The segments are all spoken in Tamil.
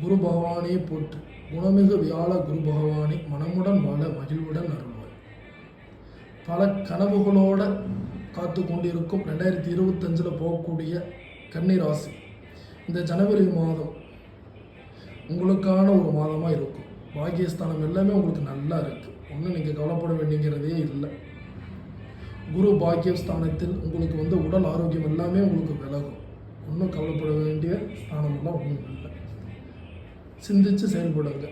குரு பகவானே போற்று. குணமிகு வியாழ குரு பகவானே மனமுடன் வாழ மகிழ்வுடன் அருள்வாய். பல கனவுகளோட காத்து கொண்டிருக்கும் ரெண்டாயிரத்தி இருபத்தஞ்சில் போகக்கூடிய கன்னிராசி இந்த ஜனவரி மாதம் உங்களுக்கான ஒரு மாதமாக இருக்கும். பாக்கியஸ்தானம் எல்லாமே உங்களுக்கு நல்லா இருக்குது ஒன்றும் நீங்கள் கவலைப்பட வேண்டிங்கிறதே இல்லை. குரு பாக்கியஸ்தானத்தில் உங்களுக்கு வந்து உடல் ஆரோக்கியம் எல்லாமே உங்களுக்கு விலகும். ஒன்றும் கவலைப்பட வேண்டிய ஸ்தானமெல்லாம் ஒன்றும் இல்லை. சிந்தித்து செயல்படுங்க.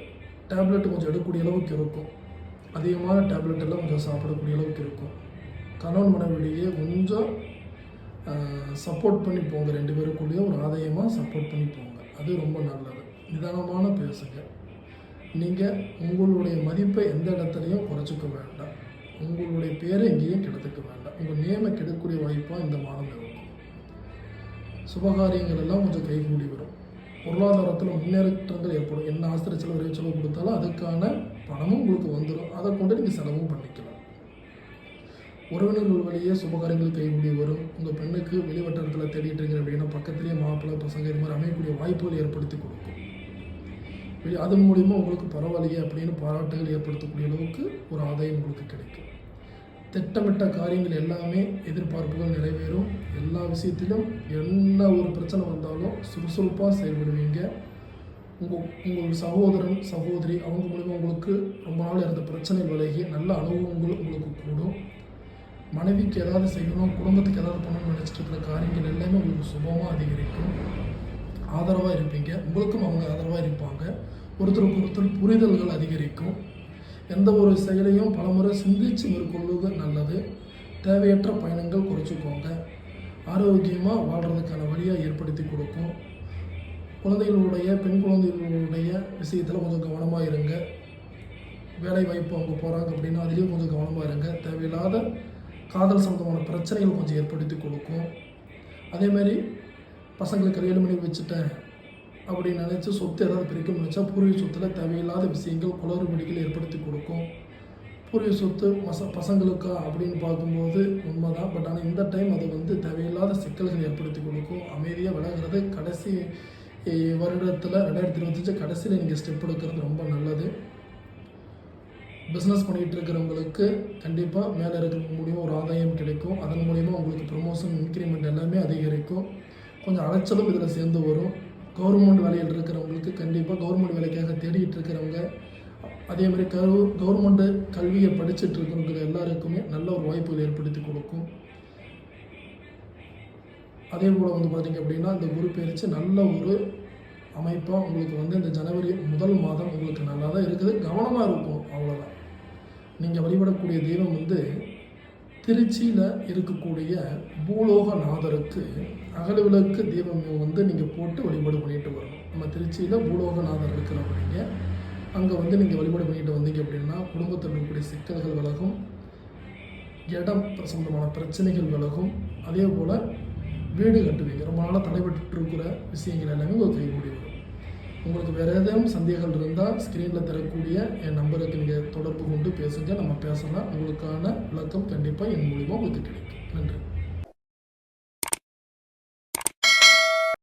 டேப்லெட் கொஞ்சம் எடுக்கக்கூடிய அளவுக்கு இருக்கும். அதிகமான டேப்லெட் எல்லாம் கொஞ்சம் சாப்பிடக்கூடிய அளவுக்கு இருக்கும். கணவன் மனைவிடையே கொஞ்சம் சப்போர்ட் பண்ணி போங்க. ரெண்டு பேருக்குள்ளேயே ஒரு ஆதாயமாக சப்போர்ட் பண்ணி போங்க. அது ரொம்ப நல்லது. நிதானமான பேசுங்க. நீங்கள் உங்களுடைய மதிப்பை எந்த இடத்துலையும் குறைச்சிக்க வேண்டாம். உங்களுடைய பேரை எங்கேயும் கெடுத்துக்க வேண்டாம். உங்கள் நேமை கெடுக்கக்கூடிய வாய்ப்பாக இந்த மாதம் இருக்கும். சுபகாரியங்கள் எல்லாம் கொஞ்சம் கைகூடி வரும். பொருளாதாரத்தில் முன்னேற்றங்கள் ஏற்படும். என்ன ஆசிரியர் செலவு செலவு கொடுத்தாலும் அதுக்கான பணமும் உங்களுக்கு வந்துடும் அதை கொண்டு நீங்கள் செலவும் பண்ணிக்கலாம். உறவினர்கள் வழியே சுபகாரியங்கள் கைகூடி வரும் உங்கள் பெண்ணுக்கு வெளிவட்டாரத்தில் தேடிட்டு இருக்கிற அப்படின்னா பக்கத்துலேயே மாப்பிள்ளை பசங்க இது மாதிரி அமையக்கூடிய வாய்ப்புகள் ஏற்படுத்தி கொடுக்கும். அதன் மூலிமா உங்களுக்கு பரவாயில்லையே அப்படின்னு பாராட்டுகள் ஏற்படுத்தக்கூடிய அளவுக்கு ஒரு ஆதாயம் உங்களுக்கு கிடைக்கும். திட்டமிட்ட காரியங்கள் எல்லாமே எதிர்பார்ப்புகள் நிறைவேறும். எல்லா விஷயத்திலும் என்ன ஒரு பிரச்சனை வந்தாலும் சுறுசுறுப்பாக செயல்படுவீங்க. உங்கள் உங்கள் சகோதரன் சகோதரி அவங்க மூலிமா உங்களுக்கு ரொம்ப நாள் இருந்த பிரச்சனை விலகி நல்ல அனுபவங்கள் உங்களுக்கு கூடும். மனைவிக்கு ஏதாவது செய்யணும் குடும்பத்துக்கு ஏதாவது பண்ணணும்னு நினச்சிட்டு இருக்கிற காரியங்கள் எல்லாமே உங்களுக்கு சுபமாக அதிகரிக்கும். ஆதரவாக இருப்பீங்க. உங்களுக்கும் அவங்க ஆதரவாக இருப்பாங்க. ஒருத்தருக்கு ஒருத்தர் புரிதல்கள் அதிகரிக்கும். எந்த ஒரு செயலையும் பலமுறை சிந்திச்சு மேற்கொள்வது நல்லது. தேவையற்ற பயணங்கள் குறைச்சிக்கோங்க. ஆரோக்கியமாக வாழ்கிறதுக்கான வழியாக ஏற்படுத்தி கொடுக்கும். குழந்தைகளுடைய பெண் குழந்தைகளுடைய விஷயத்தில் கொஞ்சம் கவனமாக இருங்க. வேலை வாய்ப்பு அவங்க போகிறாங்க அப்படின்னா அதுலேயும் கொஞ்சம் கவனமாக இருங்க. தேவையில்லாத காதல் சம்பந்தமான பிரச்சனைகள் கொஞ்சம் ஏற்படுத்தி கொடுக்கும். அதேமாதிரி பசங்களுக்கு கல்யாணம் பண்ணி வச்சுட்டேன். அப்படின்னு நினச்சி சொத்து ஏதாவது பிரிக்க நினச்சா பூர்வீக சொத்தில் தேவையில்லாத விஷயங்கள் குளறுபடிகள் ஏற்படுத்தி கொடுக்கும். பூர்வீக சொத்து மச பசங்களுக்கா அப்படின்னு பார்க்கும்போது உண்மைதான். பட் ஆனால் இந்த டைம் அது வந்து தேவையில்லாத சிக்கல்கள் ஏற்படுத்தி கொடுக்கும். அமைதியாக விலகிறது கடைசி வருடத்தில் ரெண்டாயிரத்தி இருபத்தஞ்சு கடைசியில் நீங்கள் ஸ்டெப் எடுக்கிறது ரொம்ப நல்லது. பிஸ்னஸ் பண்ணிகிட்டு இருக்கிறவங்களுக்கு கண்டிப்பாக மேலே இருக்கிற மூலியமாக ஒரு ஆதாயம் கிடைக்கும். அதன் மூலிமா உங்களுக்கு ப்ரொமோஷன் இன்க்ரிமெண்ட் எல்லாமே அதிகரிக்கும். கொஞ்சம் அலைச்சலும் இதில் சேர்ந்து வரும். கவர்மெண்ட் வேலையில் இருக்கிறவங்களுக்கு கண்டிப்பாக கவர்மெண்ட் வேலைக்காக தேடிட்டு இருக்கிறவங்க அதே மாதிரி கவு கவர்மெண்ட்டு கல்வியை படிச்சுட்டு இருக்கிறவங்க எல்லாருக்குமே நல்ல ஒரு வாய்ப்புகள் ஏற்படுத்தி கொடுக்கும். அதே போல் வந்து பார்த்திங்க அப்படின்னா இந்த குரு பயிற்சி நல்ல ஒரு அமைப்பாக உங்களுக்கு வந்து இந்த ஜனவரி முதல் மாதம் உங்களுக்கு நல்லா தான் இருக்குது. கவனமாக இருக்கும் அவ்வளோதான் நீங்கள் வழிபடக்கூடிய தெய்வம் வந்து திருச்சியில் இருக்கக்கூடிய பூலோகநாதருக்கு அகல விளக்கு தீபம் வந்து நீங்கள் போட்டு வழிபாடு பண்ணிட்டு வரணும். நம்ம திருச்சியில் பூலோகநாதர் இருக்கிறவங்க அங்கே வந்து நீங்கள் வழிபாடு பண்ணிட்டு வந்தீங்க அப்படின்னா குடும்பத்தில் இருக்கக்கூடிய சிக்கல்கள் விலகும். இடம் சம்பந்தமான பிரச்சனைகள் விலகும். அதே போல் வீடு கட்டுவீங்க. ரொம்ப நாளாக தடைபட்டு இருக்கிற விஷயங்கள் எல்லாமே உங்களுக்கு கைகூடி வரும் உங்களுக்கு வேறு ஏதேனும் சந்தேகங்கள் இருந்தால் ஸ்க்ரீனில் தரக்கூடிய என் நம்பருக்கு நீங்கள் தொடர்பு கொண்டு பேசுங்க. நம்ம பேசலாம். உங்களுக்கான விளக்கம் கண்டிப்பாக என் மூலிமா உங்களுக்கு கிடைக்கும். நன்றி.